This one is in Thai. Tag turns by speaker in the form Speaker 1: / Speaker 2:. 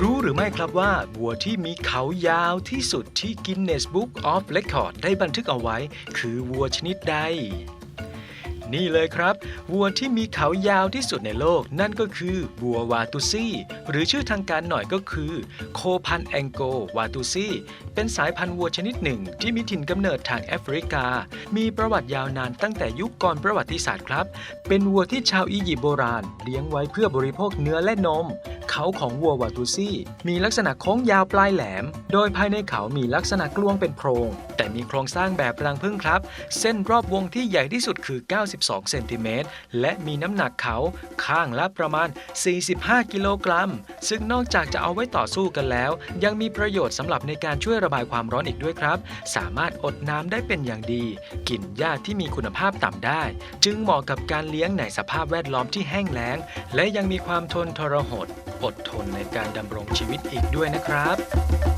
Speaker 1: รู้หรือไม่ครับว่าวัวที่มีเขายาวที่สุดที่ Guinness Book of Record ได้บันทึกเอาไว้ คือวัวชนิดใด นี่เลยครับวัวที่มีเขายาวที่สุดในโลก นั่นก็คือวัววาตูซี่ หรือชื่อทางการหน่อยก็คือ โคพันแองโกวาตูซี่ เป็นสายพันธุ์วัวชนิดหนึ่ง ที่มีถิ่นกำเนิดทางแอฟริกา มีประวัติยาวนานตั้งแต่ยุคก่อนประวัติศาสตร์ครับ เป็นวัวที่ชาวอียิปต์โบราณ เลี้ยงไว้เพื่อบริโภคเนื้อและนม เขาของวัววาตูซี่ มีลักษณะโค้งยาวปลายแหลม โดยภายในเขามีลักษณะกลวงเป็นโพรง แต่มีโครงสร้างแบบรังผึ้งครับ เส้นรอบวงที่ใหญ่ที่สุดคือ 92 เซนติเมตร และมีน้ำหนักเขาข้างละประมาณ 45 กิโลกรัม ซึ่งนอกจากจะเอาไว้ต่อสู้กันแล้ว ยังมีประโยชน์สำหรับในการช่วยระบายความร้อนอีกด้วยครับ สามารถอดน้ำได้เป็นอย่างดี กินหญ้าที่มีคุณภาพต่ำได้ จึงเหมาะกับการเลี้ยงในสภาพแวดล้อมที่แห้งแล้ง และยังมีความทนทรหด อดทนในการดำรงชีวิตอีกด้วยนะครับ